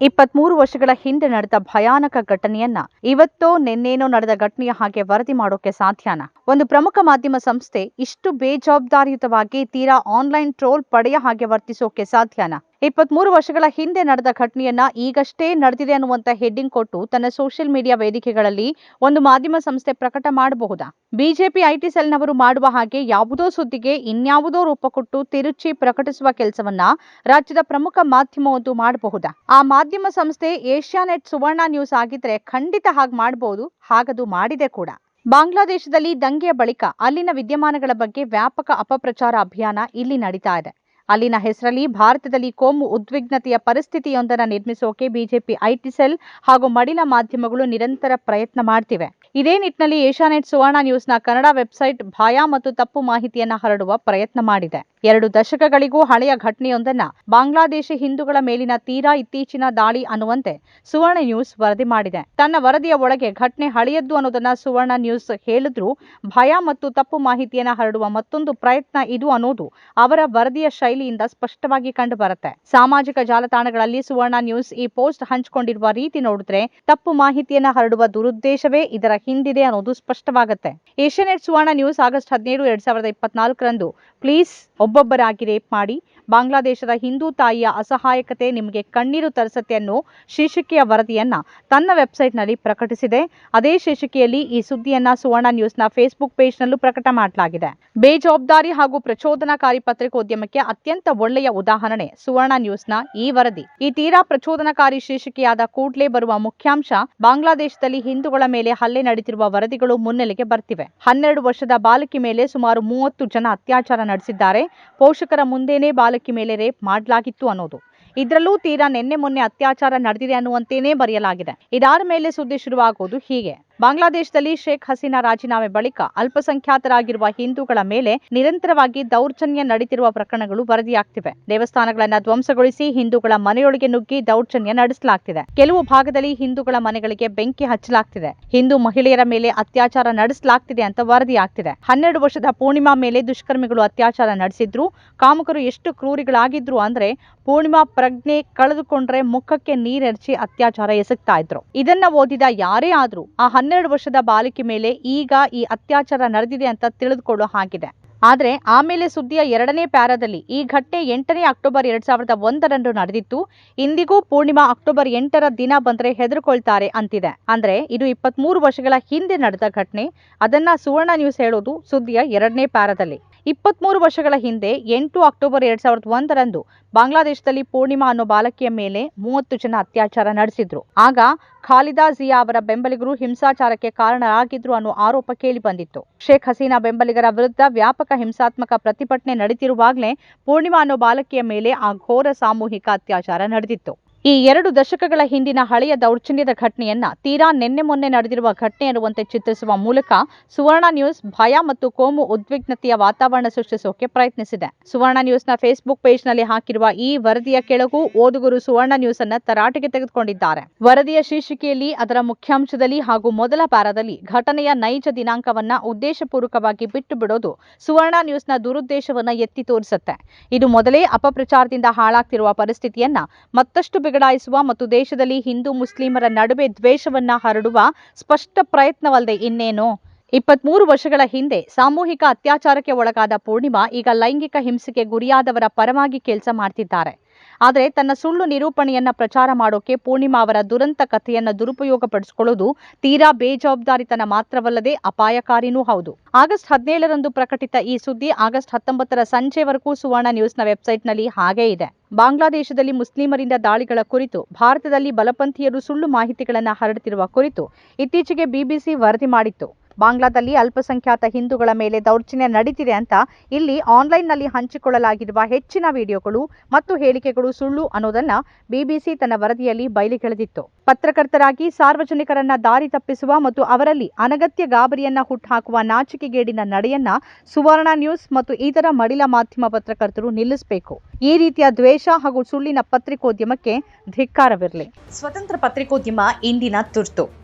ಇಪ್ಪತ್ಮೂರು ವರ್ಷಗಳ ಹಿಂದೆ ನಡೆದ ಭಯಾನಕ ಘಟನೆಯನ್ನ ಇವತ್ತೋ ನಿನ್ನೇನೋ ನಡೆದ ಘಟನೆಯ ಹಾಗೆ ವರದಿ ಮಾಡೋಕೆ ಸಾಧ್ಯನ? ಒಂದು ಪ್ರಮುಖ ಮಾಧ್ಯಮ ಸಂಸ್ಥೆ ಇಷ್ಟು ಬೇಜವಾಬ್ದಾರಿಯುತವಾಗಿ ತೀರಾ ಆನ್ಲೈನ್ ಟ್ರೋಲ್ ಪಡೆಯ ಹಾಗೆ ವರ್ತಿಸೋಕೆ ಸಾಧ್ಯನಾ? ಇಪ್ಪತ್ಮೂರು ವರ್ಷಗಳ ಹಿಂದೆ ನಡೆದ ಘಟನೆಯನ್ನ ಈಗಷ್ಟೇ ನಡೆದಿದೆ ಅನ್ನುವಂತ ಹೆಡ್ಡಿಂಗ್ ಕೊಟ್ಟು ತನ್ನ ಸೋಷಿಯಲ್ ಮೀಡಿಯಾ ವೇದಿಕೆಗಳಲ್ಲಿ ಒಂದು ಮಾಧ್ಯಮ ಸಂಸ್ಥೆ ಪ್ರಕಟ ಮಾಡಬಹುದಾ? ಬಿಜೆಪಿ ಐಟಿ ಸೆಲ್ನವರು ಮಾಡುವ ಹಾಗೆ ಯಾವುದೋ ಸುದ್ದಿಗೆ ಇನ್ಯಾವುದೋ ರೂಪ ಕೊಟ್ಟು ತಿರುಚಿ ಪ್ರಕಟಿಸುವ ಕೆಲಸವನ್ನ ರಾಜ್ಯದ ಪ್ರಮುಖ ಮಾಧ್ಯಮವೊಂದು ಮಾಡಬಹುದಾ? ಆ ಮಾಧ್ಯಮ ಸಂಸ್ಥೆ ಏಷ್ಯಾ ನೆಟ್ ಸುವರ್ಣ ನ್ಯೂಸ್ ಆಗಿದ್ರೆ ಖಂಡಿತ ಹಾಗೆ ಮಾಡಬಹುದು ಹಾಗದು ಮಾಡಿದೆ ಕೂಡ. ಬಾಂಗ್ಲಾದೇಶದಲ್ಲಿ ದಂಗೆಯ ಬಳಿಕ ಅಲ್ಲಿನ ವಿದ್ಯಮಾನಗಳ ಬಗ್ಗೆ ವ್ಯಾಪಕ ಅಪಪ್ರಚಾರ ಅಭಿಯಾನ ಇಲ್ಲಿ ನಡೀತಾ ಇದೆ. ಅಲ್ಲಿನ ಹೆಸರಲ್ಲಿ ಭಾರತದಲ್ಲಿ ಕೋಮು ಉದ್ವಿಗ್ನತೆಯ ಪರಿಸ್ಥಿತಿಯೊಂದನ್ನು ನಿರ್ಮಿಸೋಕೆ ಬಿಜೆಪಿ ಐಟಿ ಸೆಲ್ ಹಾಗೂ ಮಡಿಲ ಮಾಧ್ಯಮಗಳು ನಿರಂತರ ಪ್ರಯತ್ನ ಮಾಡ್ತಿವೆ. ಇದೇ ನಿಟ್ಟಿನಲ್ಲಿ ಏಷ್ಯಾನೆಟ್ ಸುವರ್ಣ ನ್ಯೂಸ್ನ ಕನ್ನಡ ವೆಬ್ಸೈಟ್ ಭಯ ಮತ್ತು ತಪ್ಪು ಮಾಹಿತಿಯನ್ನು ಹರಡುವ ಪ್ರಯತ್ನ ಮಾಡಿದೆ. ಎರಡು ದಶಕಗಳಿಗೂ ಹಳೆಯ ಘಟನೆಯೊಂದನ್ನ ಬಾಂಗ್ಲಾದೇಶ ಹಿಂದೂಗಳ ಮೇಲಿನ ತೀರಾ ಇತ್ತೀಚಿನ ದಾಳಿ ಅನ್ನುವಂತೆ ಸುವರ್ಣ ನ್ಯೂಸ್ ವರದಿ ಮಾಡಿದೆ. ತನ್ನ ವರದಿಯ ಒಳಗೆ ಘಟನೆ ಹಳೆಯದ್ದು ಅನ್ನೋದನ್ನ ಸುವರ್ಣ ನ್ಯೂಸ್ ಹೇಳಿದ್ರು. ಭಯ ಮತ್ತು ತಪ್ಪು ಮಾಹಿತಿಯನ್ನ ಹರಡುವ ಮತ್ತೊಂದು ಪ್ರಯತ್ನ ಇದು ಅನ್ನೋದು ಅವರ ವರದಿಯ ಶೈಲಿಯಿಂದ ಸ್ಪಷ್ಟವಾಗಿ ಕಂಡು ಬರುತ್ತೆ ಸಾಮಾಜಿಕ ಜಾಲತಾಣಗಳಲ್ಲಿ ಸುವರ್ಣ ನ್ಯೂಸ್ ಈ ಪೋಸ್ಟ್ ಹಂಚಿಕೊಂಡಿರುವ ರೀತಿ ನೋಡಿದ್ರೆ ತಪ್ಪು ಮಾಹಿತಿಯನ್ನ ಹರಡುವ ದುರುದ್ದೇಶವೇ ಇದರ ಹಿಂದಿದೆ ಅನ್ನೋದು ಸ್ಪಷ್ಟವಾಗುತ್ತೆ. ಏಷ್ಯಾನೆಟ್ ಸುವರ್ಣ ನ್ಯೂಸ್ ಆಗಸ್ಟ್ ಹದಿನೇಳು, ಎರಡ್ ಸಾವಿರದ ಇಪ್ಪತ್ನಾಲ್ಕರಂದು. ಪ್ಲೀಸ್ ಒಬ್ಬೊಬ್ಬರಾಗಿ ರೇಪ್ ಮಾಡಿ ಬಾಂಗ್ಲಾದೇಶದ ಹಿಂದೂ ತಾಯಿಯ ಅಸಹಾಯಕತೆ ನಿಮಗೆ ಕಣ್ಣೀರು ತರಿಸತ್ತೆ ಅನ್ನೋ ಶೀರ್ಷಿಕೆಯ ವರದಿಯನ್ನ ತನ್ನ ವೆಬ್ಸೈಟ್ನಲ್ಲಿ ಪ್ರಕಟಿಸಿದೆ. ಅದೇ ಶೀರ್ಷಿಕೆಯಲ್ಲಿ ಈ ಸುದ್ದಿಯನ್ನ ಸುವರ್ಣ ನ್ಯೂಸ್ನ ಫೇಸ್ಬುಕ್ ಪೇಜ್ನಲ್ಲೂ ಪ್ರಕಟ ಮಾಡಲಾಗಿದೆ. ಬೇಜವಾಬ್ದಾರಿ ಹಾಗೂ ಪ್ರಚೋದನಕಾರಿ ಪತ್ರಿಕೋದ್ಯಮಕ್ಕೆ ಅತ್ಯಂತ ಒಳ್ಳೆಯ ಉದಾಹರಣೆ ಸುವರ್ಣ ನ್ಯೂಸ್ನ ಈ ವರದಿ. ಈ ತೀರಾ ಪ್ರಚೋದನಕಾರಿ ಶೀರ್ಷಿಕೆಯಾದ ಕೂಡಲೇ ಬರುವ ಮುಖ್ಯಾಂಶ ಬಾಂಗ್ಲಾದೇಶದಲ್ಲಿ ಹಿಂದೂಗಳ ಮೇಲೆ ಹಲ್ಲೆ ನಡೆದಿರುವ ವರದಿಗಳು ಮುನ್ನೆಲೆಗೆ ಬರ್ತಿವೆ. ಹನ್ನೆರಡು ವರ್ಷದ ಬಾಲಕಿ ಮೇಲೆ ಸುಮಾರು ಮೂವತ್ತು ಜನ ಅತ್ಯಾಚಾರ ನಡೆಸಿದ್ದಾರೆ. ಪೋಷಕರ ಮುಂದೇನೆ ಬಾಲಕಿ ಮೇಲೆ ರೇಪ್ ಮಾಡಲಾಗಿತ್ತು ಅನ್ನೋದು. ಇದರಲ್ಲೂ ತೀರಾ ನಿನ್ನೆ ಮೊನ್ನೆ ಅತ್ಯಾಚಾರ ನಡೆದಿದೆ ಅನ್ನುವಂತೇನೆ ಬರೆಯಲಾಗಿದೆ. ಇದಾದ ಮೇಲೆ ಸುದ್ದಿ ಶುರುವಾಗೋದು ಹೀಗೆ. ಬಾಂಗ್ಲಾದೇಶದಲ್ಲಿ ಶೇಖ್ ಹಸೀನಾ ರಾಜೀನಾಮೆ ಬಳಿಕ ಅಲ್ಪಸಂಖ್ಯಾತರಾಗಿರುವ ಹಿಂದೂಗಳ ಮೇಲೆ ನಿರಂತರವಾಗಿ ದೌರ್ಜನ್ಯ ನಡೆದಿರುವ ಪ್ರಕರಣಗಳು ವರದಿಯಾಗ್ತಿವೆ. ದೇವಸ್ಥಾನಗಳನ್ನು ಧ್ವಂಸಗೊಳಿಸಿ ಹಿಂದೂಗಳ ಮನೆಯೊಳಗೆ ನುಗ್ಗಿ ದೌರ್ಜನ್ಯ ನಡೆಸಲಾಗ್ತಿದೆ. ಕೆಲವು ಭಾಗದಲ್ಲಿ ಹಿಂದೂಗಳ ಮನೆಗಳಿಗೆ ಬೆಂಕಿ ಹಚ್ಚಲಾಗ್ತಿದೆ. ಹಿಂದೂ ಮಹಿಳೆಯರ ಮೇಲೆ ಅತ್ಯಾಚಾರ ನಡೆಸಲಾಗ್ತಿದೆ ಅಂತ ವರದಿಯಾಗ್ತಿದೆ. ಹನ್ನೆರಡು ವರ್ಷದ ಪೂರ್ಣಿಮಾ ಮೇಲೆ ದುಷ್ಕರ್ಮಿಗಳು ಅತ್ಯಾಚಾರ ನಡೆಸಿದ್ರು. ಕಾಮಕರು ಎಷ್ಟು ಕ್ರೂರಿಗಳಾಗಿದ್ರು ಅಂದ್ರೆ ಪೂರ್ಣಿಮಾ ಪ್ರಜ್ಞೆ ಕಳೆದುಕೊಂಡ್ರೆ ಮುಖಕ್ಕೆ ನೀರೆರಚಿ ಅತ್ಯಾಚಾರ ಎಸಗ್ತಾ ಇದ್ರು. ಇದನ್ನ ಓದಿದ ಯಾರೇ ಆದ್ರೂ ಆ ಹನ್ನೆರಡು ವರ್ಷದ ಬಾಲಕಿ ಮೇಲೆ ಈಗ ಈ ಅತ್ಯಾಚಾರ ನಡೆದಿದೆ ಅಂತ ತಿಳಿದುಕೊಳ್ಳೋ ಹಾಗಿದೆ. ಆದರೆ ಆಮೇಲೆ ಸುದ್ದಿಯ ಎರಡನೇ ಪ್ಯಾರಾದಲ್ಲಿ ಈ ಘಟನೆ ಎಂಟನೇ ಅಕ್ಟೋಬರ್ ಎರಡ್ ಸಾವಿರದ ಒಂದರಂದು ನಡೆದಿತ್ತು. ಇಂದಿಗೂ ಪೂರ್ಣಿಮಾ ಅಕ್ಟೋಬರ್ ಎಂಟರ ದಿನ ಬಂದ್ರೆ ಹೆದರ್ಕೊಳ್ತಾರೆ ಅಂತಿದೆ. ಅಂದ್ರೆ ಇದು ಇಪ್ಪತ್ಮೂರು ವರ್ಷಗಳ ಹಿಂದೆ ನಡೆದ ಘಟನೆ. ಅದನ್ನ ಸುವರ್ಣ ನ್ಯೂಸ್ ಹೇಳೋದು ಸುದ್ದಿಯ ಎರಡನೇ ಪ್ಯಾರಾದಲ್ಲಿ. ಇಪ್ಪತ್ಮೂರು ವರ್ಷಗಳ ಹಿಂದೆ ಎಂಟು ಅಕ್ಟೋಬರ್ ಎರಡ್ ಸಾವಿರದ ಒಂದರಂದು ಬಾಂಗ್ಲಾದೇಶದಲ್ಲಿ ಪೂರ್ಣಿಮಾ ಅನ್ನೋ ಬಾಲಕಿಯ ಮೇಲೆ ಮೂವತ್ತು ಜನ ಅತ್ಯಾಚಾರ ನಡೆಸಿದ್ರು. ಆಗ ಖಾಲಿದಾ ಜಿಯಾ ಅವರ ಬೆಂಬಲಿಗರು ಹಿಂಸಾಚಾರಕ್ಕೆ ಕಾರಣರಾಗಿದ್ರು ಅನ್ನೋ ಆರೋಪ ಕೇಳಿ ಬಂದಿತ್ತು. ಶೇಖ್ ಹಸೀನಾ ಬೆಂಬಲಿಗರ ವಿರುದ್ಧ ವ್ಯಾಪಕ ಹಿಂಸಾತ್ಮಕ ಪ್ರತಿಭಟನೆ ನಡೆದಿರುವಾಗಲೇ ಪೂರ್ಣಿಮಾ ಅನ್ನೋ ಬಾಲಕಿಯ ಮೇಲೆ ಆ ಘೋರ ಸಾಮೂಹಿಕ ಅತ್ಯಾಚಾರ ನಡೆದಿತ್ತು. ಈ ಎರಡು ದಶಕಗಳ ಹಿಂದಿನ ಹಳೆಯ ದೌರ್ಜನ್ಯದ ಘಟನೆಯನ್ನ ತೀರಾ ನಿನ್ನೆ ಮೊನ್ನೆ ನಡೆದಿರುವ ಘಟನೆ ಅನ್ನುವಂತೆ ಚಿತ್ರಿಸುವ ಮೂಲಕ ಸುವರ್ಣ ನ್ಯೂಸ್ ಭಯ ಮತ್ತು ಕೋಮು ಉದ್ವಿಗ್ನತೆಯ ವಾತಾವರಣ ಸೃಷ್ಟಿಸೋಕೆ ಪ್ರಯತ್ನಿಸಿದೆ. ಸುವರ್ಣ ನ್ಯೂಸ್ನ ಫೇಸ್ಬುಕ್ ಪೇಜ್ನಲ್ಲಿ ಹಾಕಿರುವ ಈ ವರದಿಯ ಕೆಳಗೂ ಓದುಗರು ಸುವರ್ಣ ನ್ಯೂಸ್ ಅನ್ನ ತರಾಟೆಗೆ ತೆಗೆದುಕೊಂಡಿದ್ದಾರೆ. ವರದಿಯ ಶೀರ್ಷಿಕೆಯಲ್ಲಿ ಅದರ ಮುಖ್ಯಾಂಶದಲ್ಲಿ ಹಾಗೂ ಮೊದಲ ಪಾರದಲ್ಲಿ ಘಟನೆಯ ನೈಜ ದಿನಾಂಕವನ್ನ ಉದ್ದೇಶಪೂರ್ವಕವಾಗಿ ಬಿಟ್ಟು ಬಿಡೋದು ಸುವರ್ಣ ನ್ಯೂಸ್ನ ದುರುದ್ದೇಶವನ್ನ ಎತ್ತಿ ತೋರಿಸುತ್ತೆ. ಇದು ಮೊದಲೇ ಅಪಪ್ರಚಾರದಿಂದ ಹಾಳಾಗ್ತಿರುವ ಪರಿಸ್ಥಿತಿಯನ್ನ ಮತ್ತಷ್ಟು ಬಿಗಡಾಯಿಸುವ ಮತ್ತು ದೇಶದಲ್ಲಿ ಹಿಂದೂ ಮುಸ್ಲಿಮರ ನಡುವೆ ದ್ವೇಷವನ್ನ ಹರಡುವ ಸ್ಪಷ್ಟ ಪ್ರಯತ್ನವಲ್ಲದೆ ಇನ್ನೇನು? ಇಪ್ಪತ್ಮೂರು ವರ್ಷಗಳ ಹಿಂದೆ ಸಾಮೂಹಿಕ ಅತ್ಯಾಚಾರಕ್ಕೆ ಒಳಗಾದ ಪೂರ್ಣಿಮಾ ಈಗ ಲೈಂಗಿಕ ಹಿಂಸೆಗೆ ಗುರಿಯಾದವರ ಪರವಾಗಿ ಕೆಲಸ ಮಾಡ್ತಿದ್ದಾರೆ. ಆದರೆ ತನ್ನ ಸುಳ್ಳು ನಿರೂಪಣೆಯನ್ನ ಪ್ರಚಾರ ಮಾಡೋಕೆ ಪೂರ್ಣಿಮಾ ಅವರ ದುರಂತ ಕಥೆಯನ್ನ ದುರುಪಯೋಗಪಡಿಸಿಕೊಳ್ಳೋದು ತೀರಾ ಬೇಜವಾಬ್ದಾರಿತನ ಮಾತ್ರವಲ್ಲದೆ ಅಪಾಯಕಾರಿನೂ ಹೌದು. ಆಗಸ್ಟ್ ಹದಿನೇಳರಂದು ಪ್ರಕಟಿತ ಈ ಸುದ್ದಿ ಆಗಸ್ಟ್ ಹತ್ತೊಂಬತ್ತರ ಸಂಜೆವರೆಗೂ ಸುವರ್ಣ ನ್ಯೂಸ್ನ ವೆಬ್ಸೈಟ್ನಲ್ಲಿ ಹಾಗೇ ಇದೆ. ಬಾಂಗ್ಲಾದೇಶದಲ್ಲಿ ಮುಸ್ಲಿಮರಿಂದ ದಾಳಿಗಳ ಕುರಿತು ಭಾರತದಲ್ಲಿ ಬಲಪಂಥೀಯರು ಸುಳ್ಳು ಮಾಹಿತಿಗಳನ್ನು ಹರಡುತ್ತಿರುವ ಕುರಿತು ಇತ್ತೀಚೆಗೆ ಬಿಬಿಸಿ ವರದಿ ಮಾಡಿತ್ತು. ಬಾಂಗ್ಲಾದಲ್ಲಿ ಅಲ್ಪಸಂಖ್ಯಾತ ಹಿಂದೂಗಳ ಮೇಲೆ ದೌರ್ಜನ್ಯ ನಡೀತಿದೆ ಅಂತ ಇಲ್ಲಿ ಆನ್ಲೈನ್ನಲ್ಲಿ ಹಂಚಿಕೊಳ್ಳಲಾಗಿರುವ ಹೆಚ್ಚಿನ ವಿಡಿಯೋಗಳು ಮತ್ತು ಹೇಳಿಕೆಗಳು ಸುಳ್ಳು ಅನ್ನೋದನ್ನ ಬಿಬಿಸಿ ತನ್ನ ವರದಿಯಲ್ಲಿ ಬಯಲಿಗೆಳೆದಿತ್ತು ಪತ್ರಕರ್ತರಾಗಿ ಸಾರ್ವಜನಿಕರನ್ನ ದಾರಿ ತಪ್ಪಿಸುವ ಮತ್ತು ಅವರಲ್ಲಿ ಅನಗತ್ಯ ಗಾಬರಿಯನ್ನ ಹುಟ್ಟುಹಾಕುವ ನಾಚಿಕೆಗೇಡಿನ ನಡೆಯನ್ನ ಸುವರ್ಣ ನ್ಯೂಸ್ ಮತ್ತು ಇತರ ಮಡಿಲ ಮಾಧ್ಯಮ ಪತ್ರಕರ್ತರು ನಿಲ್ಲಿಸಬೇಕು. ಈ ರೀತಿಯ ದ್ವೇಷ ಹಾಗೂ ಸುಳ್ಳಿನ ಪತ್ರಿಕೋದ್ಯಮಕ್ಕೆ ಧಿಕ್ಕಾರವಿರಲಿ. ಸ್ವತಂತ್ರ ಪತ್ರಿಕೋದ್ಯಮ ಇಂದಿನ ತುರ್ತು.